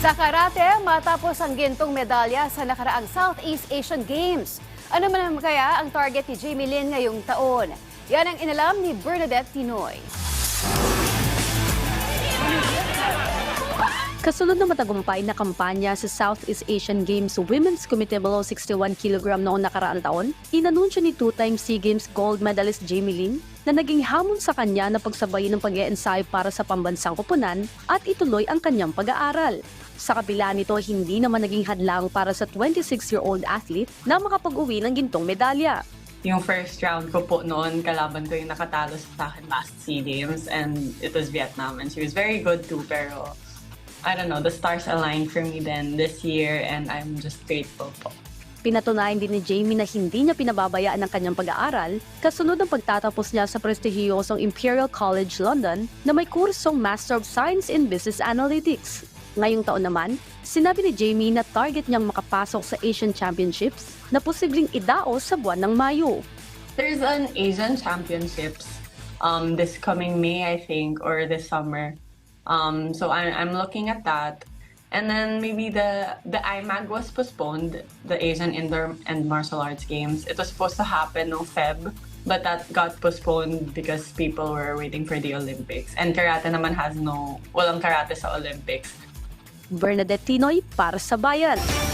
Sa karate, matapos ang gintong medalya sa nakaraang Southeast Asian Games. Ano man naman kaya ang target ni Jamie Lin ngayong taon? Yan ang inalam ni Bernadette Tinoy. Kasunod na matagumpay na kampanya sa Southeast Asian Games Women's Committee below 61 kg noong nakaraang taon, inanunsyo ni two-time SEA Games gold medalist Jamie Lin na naging hamon sa kanya na pagsabayin ng pag ensayo para sa pambansang kupunan at ituloy ang kanyang pag-aaral. Sa kabila nito, hindi naman naging hadlang para sa 26-year-old athlete na makapag-uwi ng gintong medalya. Yung first round ko po noon, kalaban ko yung nakatalo sa akin last SEA Games and it was Vietnam and she was very good too pero I don't know, the stars aligned for me then this year and I'm just grateful po. Pinatunayan din ni Jamie na hindi niya pinababayaan ang kanyang pag-aaral kasunod ng pagtatapos niya sa prestihiyosong Imperial College London na may kursong Master of Science in Business Analytics. Ngayong taon naman, sinabi ni Jamie na target niyang makapasok sa Asian Championships na posibleng idaos sa buwan ng Mayo. There's an Asian Championships um, this coming May, I think, or this summer. Um, so I, I'm looking at that. And then maybe the the IMAG was postponed, the Asian Indoor and Martial Arts Games. It was supposed to happen no Feb, but that got postponed because people were waiting for the Olympics. And karate naman has no, walang karate sa Olympics. Bernadette Tinoy para sa Bayan.